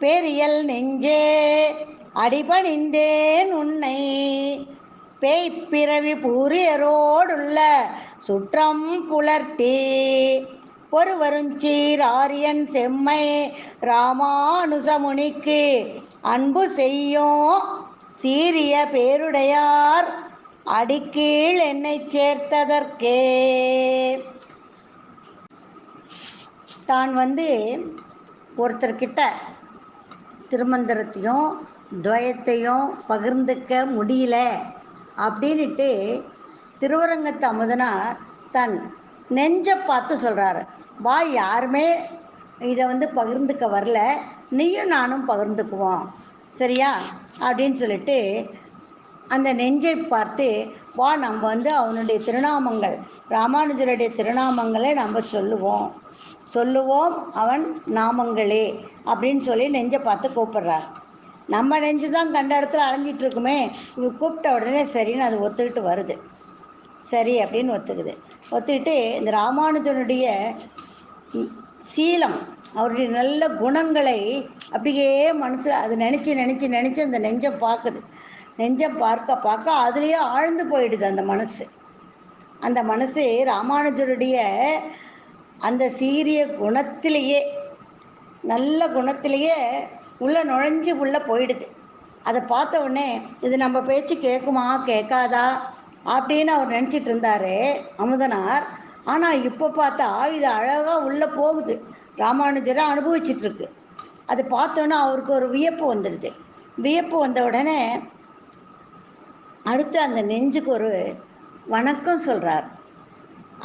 பேரியல் நெஞ்சே அடிபணிந்தேன் உன்னை. பேய்ப்பிறவி பூரியரோடுள்ள சுற்றம் புலர்த்தி. ஒருவருஞ்சீர் ஆரியன் செம்மை ராமானுசமுனிக்கு அன்பு செய்யும் சீரிய பேருடையார் அடிக்கீழ் என்னை சேர்த்ததற்கே. தான் வந்து ஒருத்தர்கிட்ட திருமந்திரத்தையும் துவயத்தையும் பகிர்ந்துக்க முடியல. அப்படின்ட்டு திருவரங்கத்து அமுதனார் தன் நெஞ்சை பார்த்து சொல்கிறாரு வா யாருமே இதை வந்து பகிர்ந்துக்க வரல. நீயும் நானும் பகிர்ந்துக்குவோம். சரியா? அப்படின்னு சொல்லிட்டு அந்த நெஞ்சை பார்த்து வா நம்ம வந்து அவனுடைய திருநாமங்கள் ராமானுஜருடைய திருநாமங்களை நம்ம சொல்லுவோம். சொல்லுவோம் அவன் நாமங்களே அப்படின்னு சொல்லி நெஞ்சை பார்த்து கூப்பிடுறார் நம்ம நெஞ்சு தான் கண்ட இடத்துல அலைஞ்சிட்டு இருக்குமே இவங்க கூப்பிட்ட உடனே சரின்னு அது ஒத்துக்கிட்டு வருது. சரி அப்படின்னு ஒத்துக்குது. ஒத்துக்கிட்டு இந்த ராமானுஜனுடைய சீலம் அவருடைய நல்ல குணங்களை அப்படியே மனசில் அது நினச்சி நினச்சி நினச்சி அந்த நெஞ்சை பார்க்குது. நெஞ்சை பார்க்க பார்க்க அதுலேயே ஆழ்ந்து போயிடுது அந்த மனசு. அந்த மனசு ராமானுஜருடைய அந்த சீரிய குணத்திலேயே நல்ல குணத்திலேயே உள்ளே நுழைஞ்சு உள்ளே போயிடுது. அதை பார்த்த உடனே இது நம்ம பேச்சு கேட்குமா கேட்காதா? அப்படின்னு அவர் நினச்சிட்டு இருந்தார் அமுதனார். ஆனால் இப்போ பார்த்தா இது அழகாக உள்ளே போகுது. ராமானுஜரை அனுபவிச்சிட்ருக்கு. அது பார்த்தோன்னே அவருக்கு ஒரு வியப்பு வந்துடுது. வியப்பு வந்த உடனே அடுத்து அந்த நெஞ்சுக்கு ஒரு வணக்கம் சொல்கிறார்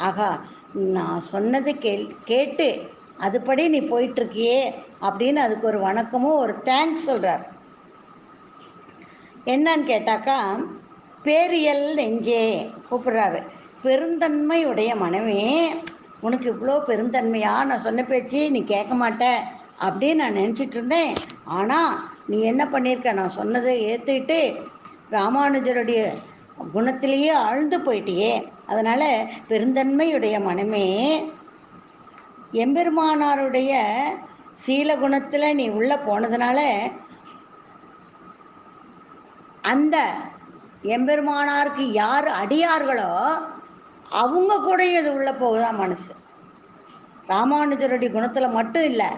ஆகா நான் சொன்னது கேள் கேட்டு அதுபடி நீ போயிட்டுருக்கியே அப்படின்னு அதுக்கு ஒரு வணக்கமும் ஒரு தேங்க்ஸ் சொல்கிறார் என்னன்னு கேட்டாக்கா பேரியல் நெஞ்சே கூப்பிடுறாரு. பெருந்தன்மை உடைய மனைவி உனக்கு இவ்வளோ பெருந்தன்மையா? நான் சொன்ன பேச்சு நீ கேட்க மாட்ட அப்படின்னு நான் நினச்சிட்டு இருந்தேன். ஆனால் நீ என்ன பண்ணியிருக்க? நான் சொன்னதை ஏற்றுக்கிட்டு ராமானுஜருடைய குணத்திலேயே ஆழ்ந்து போயிட்டியே. அதனால் பெருந்தன்மையுடைய மனமே எம்பெருமானாருடைய சீல குணத்தில் நீ உள்ளே போனதுனால அந்த எம்பெருமானாருக்கு யார் அடியார்களோ அவங்க கூட இது உள்ளே போகுதான் மனசு. ராமானுஜருடைய குணத்தில் மட்டும் இல்லை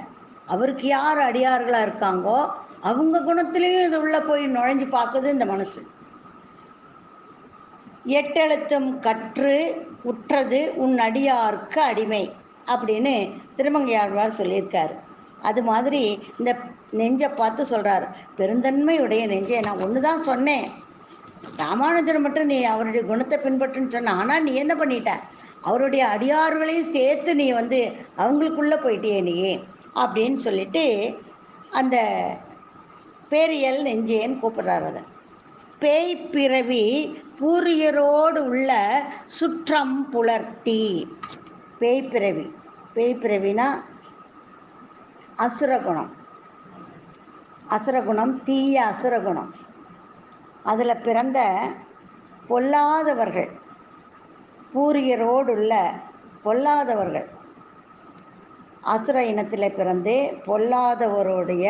அவருக்கு யார் அடியார்களாக இருக்காங்கோ அவங்க குணத்துலேயும் இது உள்ளே போய் நுழைஞ்சு பார்க்குது இந்த மனசு. எட்டெழுத்தும் கற்று உற்றது உன் அடியாருக்கு அடிமை அப்படின்னு திருமங்கையாழ்வார் சொல்லியிருக்கார். அது மாதிரி இந்த நெஞ்சை பார்த்து சொல்கிறார் பெருந்தன்மையுடைய நெஞ்சை நான் ஒன்று தான் சொன்னேன். ராமானுஜர் மட்டும் நீ அவருடைய குணத்தை பின்பற்றுன்னு சொன்ன. ஆனால் நீ என்ன பண்ணிட்ட? அவருடைய அடியார்களையும் சேர்த்து நீ வந்து அவங்களுக்குள்ளே போயிட்டியே நீ அப்படின்னு சொல்லிட்டு அந்த பேரியல் நெஞ்சேன்னு கூப்பிடுறாரு அதை பேய் பிறவி பூரியரோடு உள்ள சுற்றம் புலர்த்தி. பேய் பிறவி. பேய் பிறவினா அசுரகுணம் அசுரகுணம் தீய அசுரகுணம் அதில் பிறந்த பொல்லாதவர்கள் பூரியரோடு உள்ள பொல்லாதவர்கள். அசுர இனத்தில் பிறந்து பொல்லாதவருடைய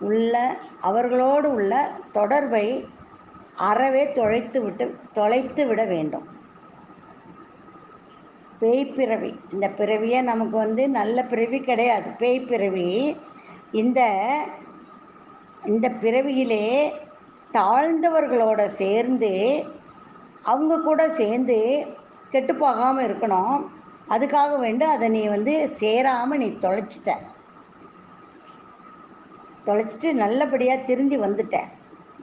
உள்ள அவர்களோடு உள்ள தொடர்பை அறவே தொலைத்து விட்டு தொலைத்து விட வேண்டும். பேய் பிறவி இந்த பிறவியே நமக்கு வந்து நல்ல பிறவி கிடையாது. பேய் பிறவி இந்த இந்த பிறவியிலே தாழ்ந்தவர்களோட சேர்ந்து அவங்க கூட சேர்ந்து கெட்டு போகாமல் இருக்கணும். அதுக்காக வேண்டும் அதை நீ வந்து சேராமல் நீ தொலைச்சிட்ட. தொலைச்சிட்டு நல்லபடியாக திருந்தி வந்துட்டேன்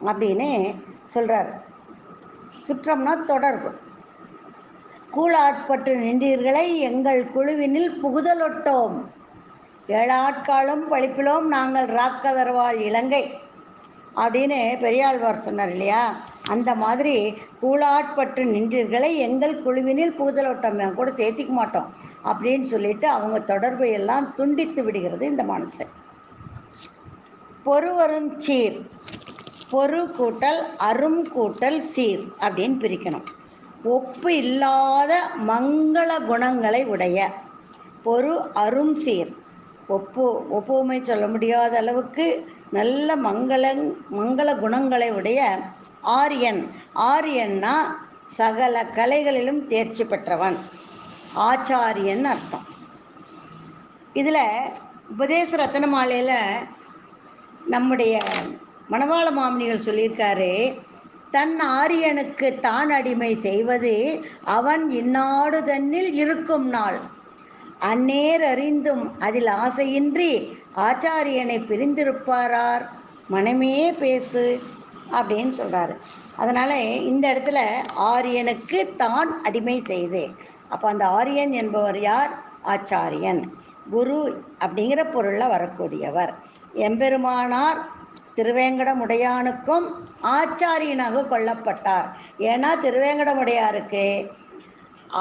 அப்படின்னு சொல்கிறார் சுற்றம்னா தொடர்பு. கூழாட்பட்டு நின்றீர்களை எங்கள் குழுவினில் புகுதலொட்டோம். ஏழாட்காலும் பழிப்பிலோம் நாங்கள் ராக்கதர்வாள் இலங்கை. அப்படின்னு பெரியாழ்வார் சொன்னார் இல்லையா? அந்த மாதிரி கூழாட்பட்டு நின்றீர்களை எங்கள் குழுவினில் புகுதலோட்டம் கூட சேர்த்திக்க மாட்டோம் அப்படின்னு சொல்லிட்டு அவங்க தொடர்பை எல்லாம் துண்டித்து விடுகிறது இந்த மனசு பொறுவரும் சீர். பொறு கூட்டல் அரும் கூட்டல் சீர் அப்படின்னு பிரிக்கணும். ஒப்பு இல்லாத மங்கள குணங்களை உடைய பொறு அரும் சீர். ஒப்பு ஒப்புமை சொல்ல முடியாத அளவுக்கு நல்ல மங்கள மங்கள குணங்களை உடைய ஆரியன். ஆரியன்னா சகல கலைகளிலும் தேர்ச்சி பெற்றவன். ஆச்சாரியன் அர்த்தம். இதில் உபதேச ரத்தன மாலையில் நம்முடைய மணவாள மாமனிகள் சொல்லியிருக்காரு தன் ஆரியனுக்கு தான் அடிமை செய்வது அவன் இந்நாடு தன்னில் இருக்கும் நாள். அந்நேர் அறிந்தும் அதில் ஆசையின்றி ஆச்சாரியனை பிரிந்திருப்பாரார். மனமே பேசு அப்படின்னு சொல்கிறாரு அதனால் இந்த இடத்துல ஆரியனுக்கு தான் அடிமை செய்து. அப்போ அந்த ஆரியன் என்பவர் யார்? ஆச்சாரியன். குரு அப்படிங்கிற பொருளில் வரக்கூடியவர். எம்பெருமானார் திருவேங்கடமுடையானுக்கும் ஆச்சாரியனாக கொல்லப்பட்டார். ஏன்னா திருவேங்கடமுடையாருக்கு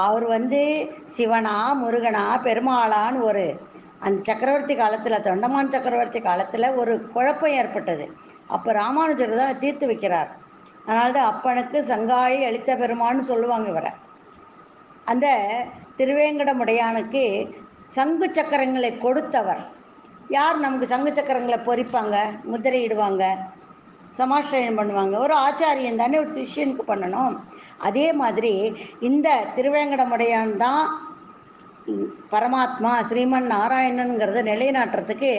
அவர் வந்து சிவனா முருகனா பெருமாளான்னு ஒரு அந்த சக்கரவர்த்தி காலத்தில் தொண்டமான் சக்கரவர்த்தி காலத்தில் ஒரு குழப்பம் ஏற்பட்டது. அப்போ ராமானுஜர் தான் தீர்த்து வைக்கிறார். அதனால தான் அப்பனுக்கு சங்காழி அளித்த பெருமான்னு சொல்லுவாங்க இவரை. அந்த திருவேங்கடமுடையானுக்கு சங்கு சக்கரங்களை கொடுத்தவர். யார் நமக்கு சங்கு சக்கரங்களை பொறிப்பாங்க முதிரையிடுவாங்க சமாஷ்டயம் பண்ணுவாங்க? ஒரு ஆச்சாரியன் தானே ஒரு சிஷ்யனுக்கு பண்ணணும். அதே மாதிரி இந்த திருவேங்கடமுடையான் தான் பரமாத்மா ஸ்ரீமன் நாராயணனுங்கிறத நிலைநாட்டுறதுக்கு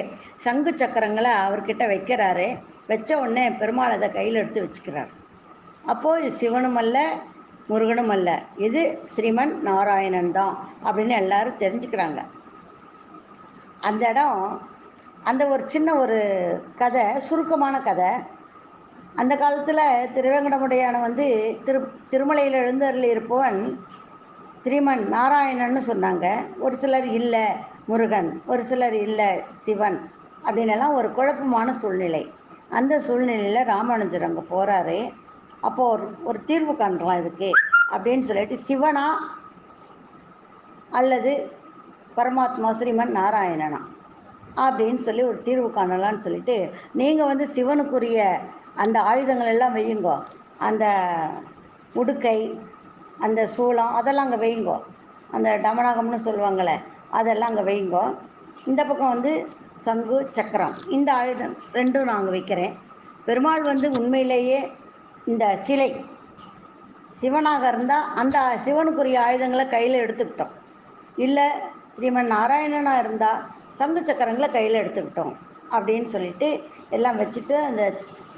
சங்கு சக்கரங்களை அவர்கிட்ட வைக்கிறாரு. வச்ச உடனே பெருமாள் அதை கையில் எடுத்து வச்சுக்கிறார். அப்போது இது சிவனும் அல்ல முருகனும் அல்ல. இது ஸ்ரீமன் நாராயணன் தான் அப்படின்னு எல்லாரும் தெரிஞ்சுக்கிறாங்க. அந்த இடம் அந்த ஒரு சின்ன ஒரு கதை சுருக்கமான கதை. அந்த காலத்தில் திருவேங்கடமுடையான வந்து திரு திருமலையில் எழுந்தருள் இருப்பவன் ஸ்ரீமன் நாராயணன்னு சொன்னாங்க. ஒரு சிலர் இல்லை முருகன் ஒரு சிலர் இல்லை சிவன் அப்படின்னு எல்லாம் ஒரு குழப்பமான சூழ்நிலை. அந்த சூழ்நிலையில் ராமானுஜர் அங்கே போகிறாரு அப்போது ஒரு ஒரு தீர்வு காண்றான் இதுக்கு அப்படின்னு சொல்லிட்டு சிவனா அல்லது பரமாத்மா ஸ்ரீமன் நாராயணனா? அப்படின்னு சொல்லி ஒரு தீர்வு காணலாம்னு சொல்லிட்டு நீங்கள் வந்து சிவனுக்குரிய அந்த ஆயுதங்கள் எல்லாம் வையுங்கோ. அந்த உடுக்கை அந்த சூளம் அதெல்லாம் அங்கே வையுங்கோ. அந்த டமனாகம்னு சொல்லுவாங்களே அதெல்லாம் அங்கே வையுங்கோ. இந்த பக்கம் வந்து சங்கு சக்கரம் இந்த ஆயுதம் ரெண்டும் நான் அங்கே வைக்கிறேன். பெருமாள் வந்து உண்மையிலேயே இந்த சிலை சிவனாக இருந்தால் அந்த சிவனுக்குரிய ஆயுதங்களை கையில் எடுத்துக்கிட்டோம். இல்லை ஸ்ரீமன் நாராயணனாக இருந்தால் சங்கு சக்கரங்களை கையில் எடுத்துக்கிட்டோம் அப்படின்னு சொல்லிட்டு எல்லாம் வச்சுட்டு அந்த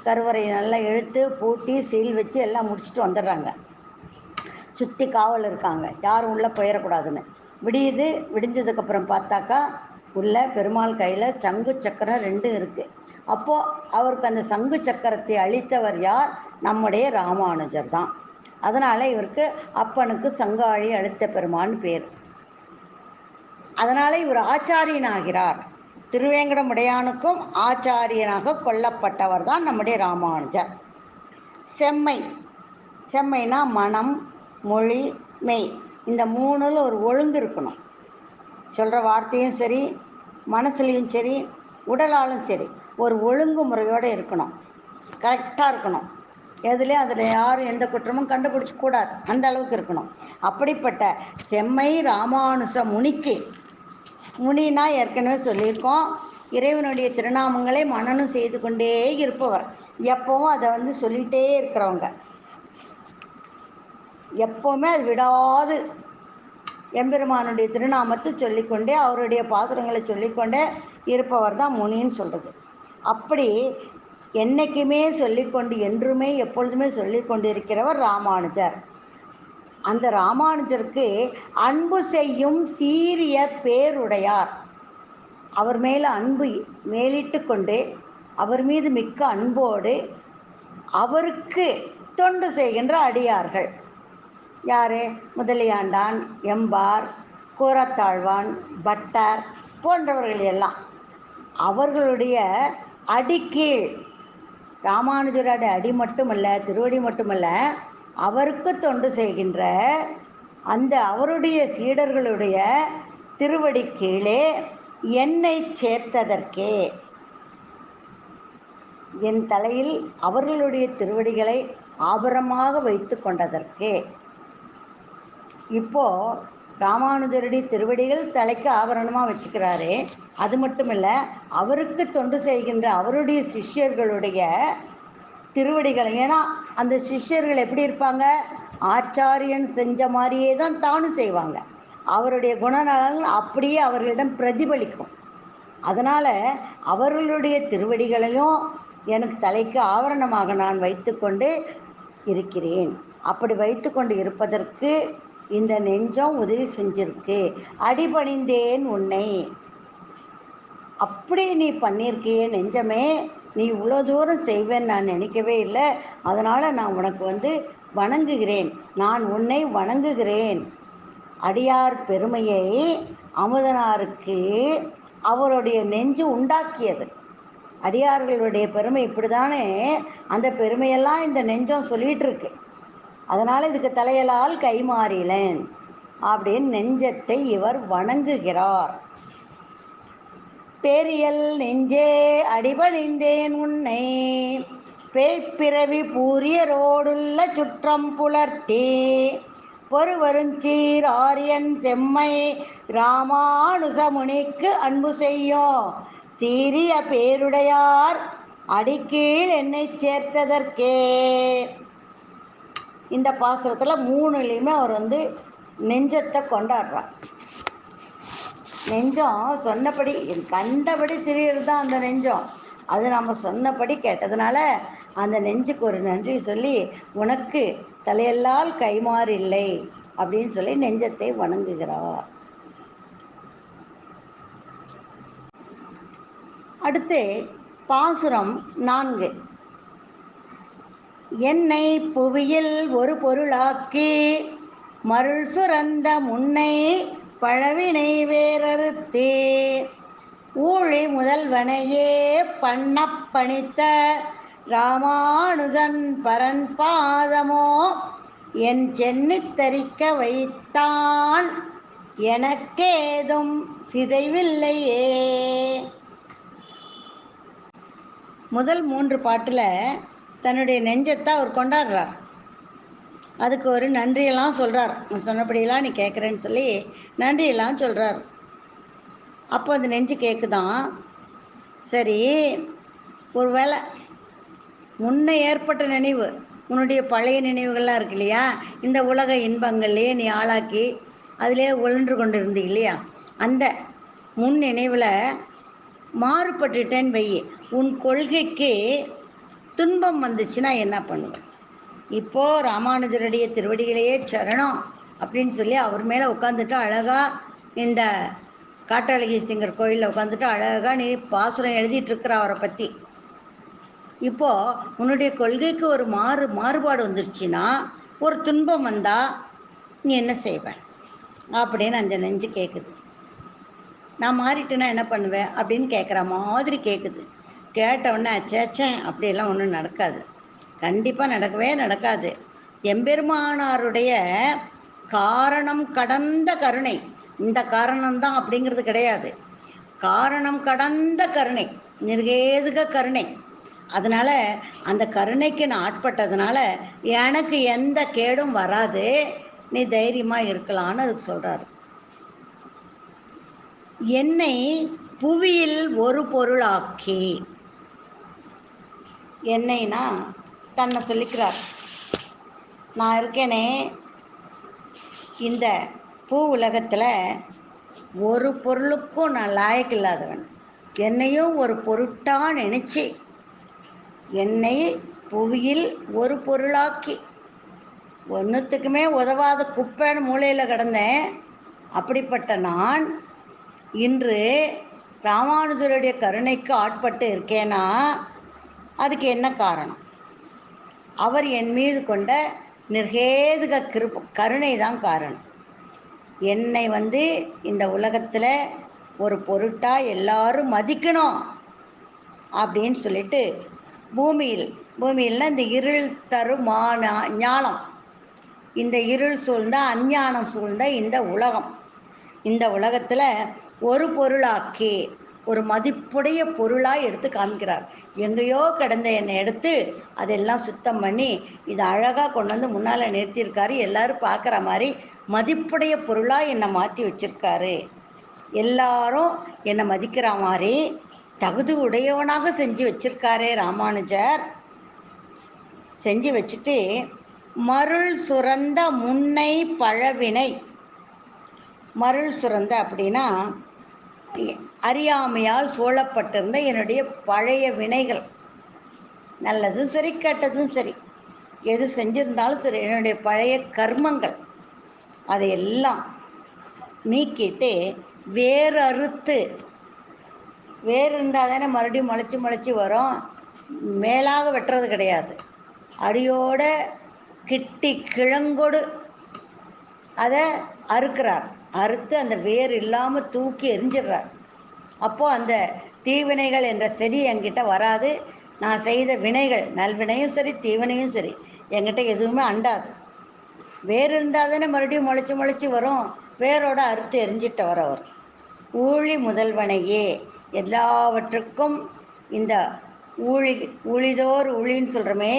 கருவறையை நல்லா இழுத்து பூட்டி சீல் வச்சு எல்லாம் முடிச்சுட்டு வந்துடுறாங்க. சுற்றி காவல் இருக்காங்க. யாரும் உள்ளே போயிடக்கூடாதுன்னு. விடியுது விடிஞ்சதுக்கப்புறம் பார்த்தாக்கா உள்ள பெருமாள் கையில் சங்கு சக்கரம் ரெண்டும் இருக்குது அப்போது அவருக்கு அந்த சங்கு சக்கரத்தை அளித்தவர் யார்? நம்முடைய ராமானுஜர் தான். அதனால் இவருக்கு அப்பனுக்கு சங்காழி அழுத்த பெருமான்னு பேர். அதனால் இவர் ஆச்சாரியனாகிறார். திருவேங்கடமுடையானுக்கும் ஆச்சாரியனாக கொல்லப்பட்டவர் தான் நம்முடைய ராமானுஜர். செம்மை செம்மைனா மனம் மொழி மெய். இந்த மூணுல ஒரு ஒழுங்கு இருக்கணும். சொல்கிற வார்த்தையும் சரி மனசுலேயும் சரி உடலாலும் சரி ஒரு ஒழுங்கு முறையோடு இருக்கணும். கரெக்டாக இருக்கணும். எதுலேயும் அதில் யாரும் எந்த குற்றமும் கண்டுபிடிச்சக்கூடாது அந்த அளவுக்கு இருக்கணும். அப்படிப்பட்ட செம்மை ராமானுச முனிக்கு முனினா ஏற்கனவே சொல்லியிருக்கோம். இறைவனுடைய திருநாமங்களை மனனம் செய்து கொண்டே இருப்பவர். எப்பவும் அதை வந்து சொல்லிகிட்டே இருக்கிறவங்க. எப்போவுமே அது விடாது. எம்பெருமானுடைய திருநாமத்தை சொல்லிக்கொண்டே அவருடைய பாசுரங்களை சொல்லிக்கொண்டே இருப்பவர் தான் முனின்னு சொல்கிறது அப்படி என்றைக்குமே சொல்லிக்கொண்டு என்றுமே எப்பொழுதுமே சொல்லிக்கொண்டு இருக்கிறவர் ராமானுஜர். அந்த ராமானுஜருக்கு அன்பு செய்யும் சீரிய பேருடையார். அவர் மேலே அன்பு மேலிட்டு கொண்டு அவர் மீது மிக்க அன்போடு அவருக்கு தொண்டு செய்கின்ற அடியார்கள். யாரு? முதலியாண்டான் எம்பார் கூரத்தாழ்வான் பட்டர் போன்றவர்கள் எல்லாம். அவர்களுடைய அடிக்கீழ் ராமானுஜரோட அடி மட்டுமல்ல திருவடி மட்டுமல்ல அவருக்கு தொண்டு செய்கின்ற அந்த அவருடைய சீடர்களுடைய திருவடி கீழே என்னை சேர்த்ததற்கே. என் தலையில் அவர்களுடைய திருவடிகளை ஆபரமாக வைத்து கொண்டதற்கே. இப்போ ராமானுஜருடைய திருவடிகள் தலைக்கு ஆபரணமாக வச்சுக்கிறாரு அது மட்டும் இல்லை அவருக்கு தொண்டு செய்கின்ற அவருடைய சிஷ்யர்களுடைய திருவடிகள். ஏன்னா அந்த சிஷ்யர்கள் எப்படி இருப்பாங்க? ஆச்சாரியன் செஞ்ச மாதிரியே தான் தானும் செய்வாங்க. அவருடைய குணநலன்கள் அப்படியே அவர்களிடம் பிரதிபலிக்கும். அதனால் அவர்களுடைய திருவடிகளையும் எனக்கு தலைக்கு ஆவரணமாக நான் வைத்துக்கொண்டு இருக்கிறேன். அப்படி வைத்துக்கொண்டு இருப்பதற்கு இந்த நெஞ்சம் உதவி செஞ்சிருக்கு. அடிபணிந்தேன் உன்னை. அப்படி நீ பண்ணியிருக்கியே நெஞ்சமே நீ இவ்வளோ தூரம் செய்வேன்னு நான் நினைக்கவே இல்லை. அதனால் நான் உனக்கு வந்து வணங்குகிறேன். நான் உன்னை வணங்குகிறேன். அடியார் பெருமையை அமுதனாருக்கு அவருடைய நெஞ்சு உண்டாக்கியது. அடியார்களுடைய பெருமை இப்படி தானே அந்த பெருமையெல்லாம் இந்த நெஞ்சம் சொல்லிகிட்ருக்கு இருக்கு அதனால் இதுக்கு தலையலால் கைமாறிலேன் அப்படின்னு நெஞ்சத்தை இவர் வணங்குகிறார். பேரியல் நெஞ்சே அடிபணிந்தேன் உன்னை. பேய்ப்பிறவி பூரியரோடுள்ள சுற்றம் புலர்த்தி. பொறுவருஞ்சீர் ஆரியன் செம்மை ராமானுசமுனிக்கு அன்பு செய்யும் சீரிய பேருடையார் அடிக்கீழ் என்னை சேர்த்ததற்கே. இந்த பாசுரத்தில் மூணுலேயுமே அவர் வந்து நெஞ்சத்தை கொண்டாடுறார். நெஞ்சம் சொன்னபடி கண்டபடி திரியறது தான் அந்த நெஞ்சம். அது நம்ம சொன்னபடி கேட்டதுனால அந்த நெஞ்சுக்கு ஒரு நன்றி சொல்லி உனக்கு தலையெல்லால் கைமாறில்லை அப்படின்னு சொல்லி நெஞ்சத்தை வணங்குகிறார். அடுத்து பாசுரம் நான்கு. என்னை புவியில் ஒரு பொருளாக்கி மருள் சுரந்த முன்னை பழவினை வேறறுத்தே. ஊழி முதல்வனையே பண்ண பணித்த ராமானுஜன் பரன் பாதமோ என் சென்னித் தரிக்க வைத்தான் எனக்கேதும் சிதைவில்லையே. முதல் மூன்று பாட்டில் தன்னுடைய நெஞ்சத்தை அவர் கொண்டாடுறார். அதுக்கு ஒரு நன்றியெல்லாம் சொல்கிறார் நான் சொன்னபடியெல்லாம் நீ கேட்குறேன்னு சொல்லி நன்றியெல்லாம் சொல்கிறார் அப்போ அந்த நெஞ்சு கேட்குதான் சரி ஒரு வேளை முன்ன ஏற்பட்ட நினைவு உன்னுடைய பழைய நினைவுகள்லாம் இருக்கு இல்லையா? இந்த உலக இன்பங்கள்லேயே நீ ஆளாக்கி அதிலே உழன்று கொண்டு இருந்தீ இல்லையா? அந்த முன் நினைவில் மாறுபட்டுட்டேன்னு வை உன் கொள்கைக்கு துன்பம் வந்துச்சுன்னா என்ன பண்ணுவேன் இப்போ ராமானுஜருடைய திருவடிகளையே சரணம் அப்படின்னு சொல்லி அவர் மேலே உட்காந்துட்டு அழகாக இந்த காட்டழகி சிங்கர் கோயிலில் உட்காந்துட்டு அழகாக நீ பாசுரம் எழுதிட்டு இருக்கிற அவரை பற்றி இப்போ உன்னுடைய கொள்கைக்கு ஒரு மாறு மாறுபாடு வந்துருச்சுன்னா ஒரு துன்பம் வந்தால் நீ என்ன செய்வ? அப்படின்னு அந்த நெஞ்சு கேட்குது நான் மாறிட்டேன்னா என்ன பண்ணுவேன் அப்படின்னு கேட்குற மாதிரி கேட்குது கேட்டவுடனே உடனே அப்படியெல்லாம் ஒன்றும் நடக்காது. கண்டிப்பாக நடக்கவே நடக்காது. எம்பெருமானாருடைய காரணம் கடந்த கருணை. இந்த காரணம்தான் அப்படிங்கிறது கிடையாது. காரணம் கடந்த கருணை நிர்கேதுக கருணை. அதனால் அந்த கருணைக்கு நான் ஆட்பட்டதுனால எனக்கு எந்த கேடும் வராது. நீ தைரியமாக இருக்கலாம்னு அதுக்கு சொல்றாரு. என்னை புவியில் ஒரு பொருளாக்கி. என்னைனா தன்னை சொல்லிக்கிறார். நான் இருக்கேனே இந்த பூ உலகத்தில் ஒரு பொருளுக்கும் நான் லாயக்கு இல்லாதவன். என்னையும் ஒரு பொருட்டாக நினச்சி என்னை புவியில் ஒரு பொருளாக்கி ஒன்றுத்துக்குமே உதவாத குப்பைன்னு மூலையில் கிடந்தேன். அப்படிப்பட்ட நான் இன்று ராமானுஜருடைய கருணைக்கு ஆட்பட்டு இருக்கேனா? அதுக்கு என்ன காரணம்? அவர் என் மீது கொண்ட நிர்கேதுக கிருப் கருணை தான் காரணம். என்னை வந்து இந்த உலகத்தில் ஒரு பொருட்டாக எல்லாரும் மதிக்கணும் அப்படின்னு சொல்லிட்டு பூமியில் பூமியில்னா இந்த இருள் தரும் மா ஞானம். இந்த இருள் சூழ்ந்த அஞ்ஞானம் சூழ்ந்த இந்த உலகம். இந்த உலகத்தில் ஒரு பொருளாக்கி ஒரு மதிப்புடைய பொருளாக எடுத்து காமிக்கிறார். எங்கேயோ கிடந்த என்னை எடுத்து அதெல்லாம் சுத்தம் பண்ணி இதை அழகாக கொண்டு வந்து முன்னால் நிறுத்தியிருக்காரு. எல்லாரும் பார்க்குற மாதிரி மதிப்புடைய பொருளாக என்னை மாற்றி வச்சிருக்காரு. எல்லாரும் என்னை மதிக்கிற மாதிரி தகுதி உடையவனாக செஞ்சு வச்சிருக்காரே ராமானுஜர். செஞ்சு வச்சுட்டு மருள் சுரந்த முன்னை பழவினை. மருள் சுரந்த அப்படின்னா அறியாமையால் சூழப்பட்டிருந்த என்னுடைய பழைய வினைகள். நல்லதும் சரி கெட்டதும் சரி. எது செஞ்சிருந்தாலும் சரி என்னுடைய பழைய கர்மங்கள். அதையெல்லாம் நீக்கிட்டு வேறு அறுத்து வேர் இருந்தால் தானே மறுபடியும் முளைச்சி முளைச்சி வரும். மேலாக வெட்டுறது கிடையாது. அடியோட கிட்டி கிழங்கொடு அதை அறுக்கிறார். அறுத்து அந்த வேர் இல்லாமல் தூக்கி எரிஞ்சிடுறார். அப்போது அந்த தீவினைகள் என்ற செடி என்கிட்ட வராது. நான் செய்த வினைகள் நல்வினையும் சரி தீவினையும் சரி என்கிட்ட எதுவுமே அண்டாது. வேர் இருந்தால் தானே மறுபடியும் முளைச்சி முளைச்சி வரும். வேரோட அறுத்து எரிஞ்சிட்டு வரவர் ஊழி முதல்வனையே எல்லாவற்றுக்கும் இந்த ஊழி ஊழிதோர் ஊழின்னு சொல்கிறோமே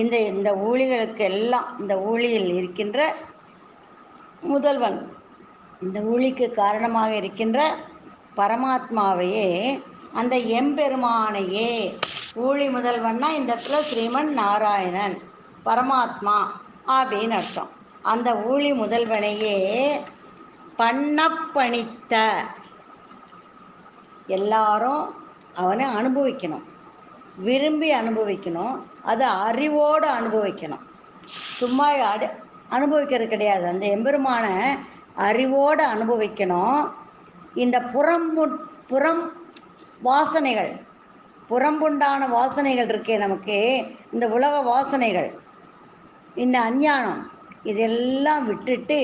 இந்த இந்த ஊழிகளுக்கு எல்லாம் இந்த ஊழியில் இருக்கின்ற முதல்வன். இந்த ஊழிக்கு காரணமாக இருக்கின்ற பரமாத்மாவையே அந்த எம்பெருமானையே ஊழி முதல்வன்னா இந்த இடத்துல ஸ்ரீமன் நாராயணன் பரமாத்மா அப்படின்னு அர்த்தம். அந்த ஊழி முதல்வனையே பண்ணப்பணித்த எல்லாரும் அவனை அனுபவிக்கணும். விரும்பி அனுபவிக்கணும். அது அறிவோடு அனுபவிக்கணும். சும்மா அடு அனுபவிக்கிறது கிடையாது. அந்த எம்பெருமான அறிவோடு அனுபவிக்கணும். இந்த புறம்பு புறம் வாசனைகள் புறம்புண்டான வாசனைகள் இருக்கே நமக்கு இந்த உலக வாசனைகள் இந்த அஞ்ஞானம் இதெல்லாம் விட்டுட்டு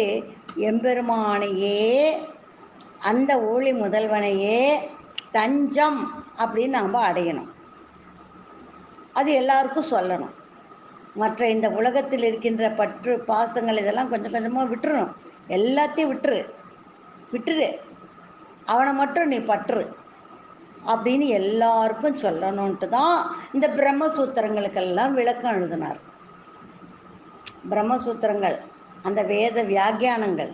எம்பெருமானையே அந்த ஊழி முதல்வனையே தஞ்சம் அப்படின்னு நாம் அடையணும். அது எல்லாருக்கும் சொல்லணும். மற்ற இந்த உலகத்தில் இருக்கின்ற பற்று பாசங்கள் இதெல்லாம் கொஞ்சம் கொஞ்சமாக விட்டுறணும். எல்லாத்தையும் விட்டுரு. விட்டுரு. அவனை மட்டும் நீ பற்று அப்படின்னு எல்லாருக்கும் சொல்லணுன்ட்டு தான் இந்த பிரம்மசூத்திரங்களுக்கெல்லாம் விளக்கம் எழுதினார். பிரம்மசூத்திரங்கள் அந்த வேத வியாக்கியானங்கள்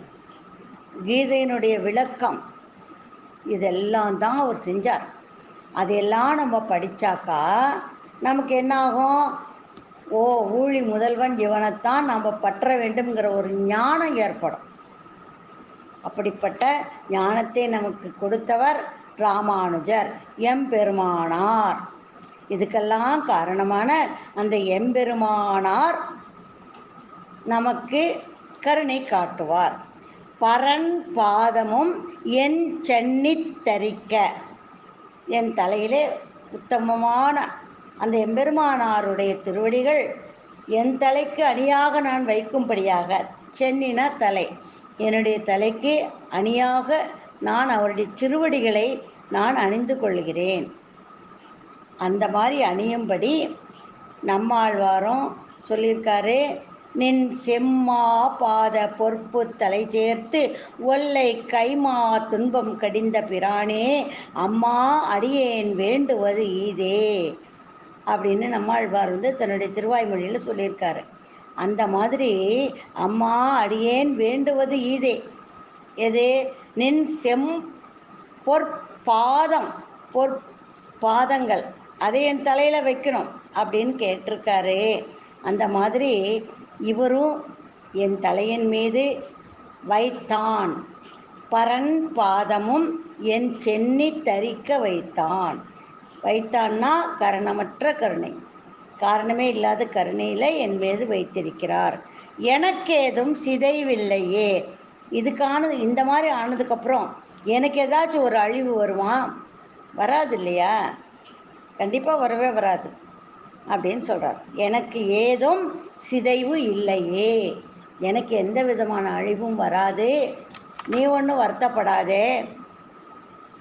கீதையினுடைய விளக்கம் இதெல்லாம் தான் அவர் செஞ்சார். அதையெல்லாம் நம்ம படித்தாக்கா நமக்கு என்ன ஆகும் ஓ ஊழி முதல்வன் இவனைத்தான் நம்ம பற்ற வேண்டும்ங்கிற ஒரு ஞானம் ஏற்படும். அப்படிப்பட்ட ஞானத்தை நமக்கு கொடுத்தவர் ராமானுஜர் எம்பெருமானார். இதுக்கெல்லாம் காரணமான அந்த எம்பெருமானார் நமக்கு கருணை காட்டுவார். பரன் பாதமும் என் சென்னி தரிக்க. என் தலையிலே உத்தமமான அந்த எம்பெருமானாருடைய திருவடிகள் என் தலைக்கு அணியாக நான் வைக்கும்படியாக சென்னின தலை. என்னுடைய தலைக்கு அணியாக நான் அவருடைய திருவடிகளை நான் அணிந்து கொள்கிறேன். அந்த மாதிரி அணியும்படி நம்மாழ்வாரும் சொல்லியிருக்காரு நின் செம்மா பாத பொறுப்பு தலை சேர்த்து ஒல்லை கைமா துன்பம் கடிந்த பிரானே அம்மா அடியேன் வேண்டுவது இதே அப்படின்னு நம்மாழ்வார் வந்து தன்னுடைய திருவாய்மொழியில் சொல்லியிருக்காரு. அந்த மாதிரி அம்மா அடியேன் வேண்டுவது ஈதே எது? நின் செம் பொற்பாதம் பொற் பாதங்கள். அதை என் தலையில் வைக்கணும் அப்படின்னு கேட்டிருக்காரு. அந்த மாதிரி இவரும் என் தலையின் மீது வைத்தான். பரன் பாதமும் என் சென்னி தரிக்க வைத்தான். வைத்தான்னா கரணமற்ற கருணை. காரணமே இல்லாத கருணையில் என் மீது வைத்திருக்கிறார். எனக்கேதும் சிதைவில்லையே. இதுக்கானது இந்த மாதிரி ஆனதுக்கப்புறம் எனக்கு ஏதாச்சும் ஒரு அழிவு வருவான் வராது இல்லையா கண்டிப்பாக வரவே வராது அப்படின்னு சொல்கிறார் எனக்கு ஏதும் சிதைவு இல்லையே. எனக்கு எந்த விதமான அழிவும் வராது. நீ ஒன்றும் வருத்தப்படாதே.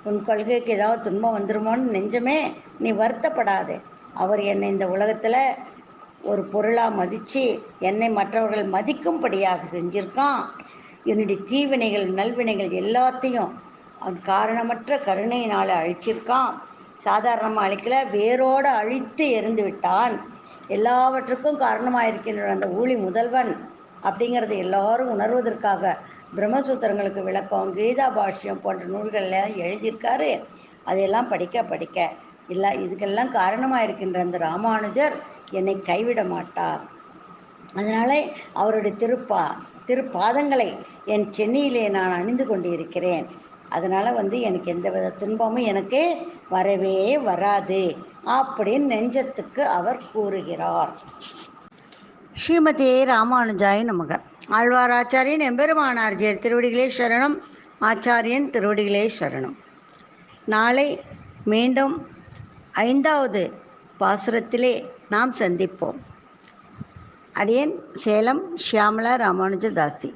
உன் கொள்கைக்கு ஏதாவது துன்பம் வந்துருமோன்னு நெஞ்சமே நீ வருத்தப்படாதே. அவர் என்னை இந்த உலகத்தில் ஒரு பொருளாக மதித்து என்னை மற்றவர்கள் மதிக்கும்படியாக செஞ்சிருக்கான். என்னுடைய தீவினைகள் நல்வினைகள் எல்லாத்தையும் அவன் காரணமற்ற கருணையினால் அழிச்சிருக்கான். சாதாரணமாக அழிக்கல வேரோடு அழித்து எரிந்து விட்டான். எல்லாவற்றுக்கும் காரணமாக இருக்கின்ற அந்த ஊழி முதல்வன் அப்படிங்கிறத எல்லாரும் உணர்வதற்காக பிரம்மசூத்திரங்களுக்கு விளக்கம் கீதா பாஷ்யம் போன்ற நூல்கள் எல்லாம் எழுதியிருக்காரு. அதையெல்லாம் படிக்க படிக்க. இல்லை இதுக்கெல்லாம் காரணமாக இருக்கின்ற அந்த ராமானுஜர் என்னை கைவிட மாட்டார். அதனால அவருடைய திருப்பா திருப்பாதங்களை என் சென்னையிலே நான் அணிந்து கொண்டு இருக்கிறேன் அதனால் வந்து எனக்கு எந்தவித துன்பமும் எனக்கு வரவே வராது அப்படின்னு நெஞ்சத்துக்கு அவர் கூறுகிறார். ஸ்ரீமதியே ராமானுஜாய நமக. ஆழ்வார் ஆச்சாரியன் எம்பெருமானார்ஜியர் திருவடிகளே சரணம். ஆச்சாரியன் திருவடிகளே சரணம். நாளை மீண்டும் ஐந்தாவது பாசுரத்திலே நாம் சந்திப்போம். அடியேன் சேலம் ஷியாமலா ராமானுஜதாசி.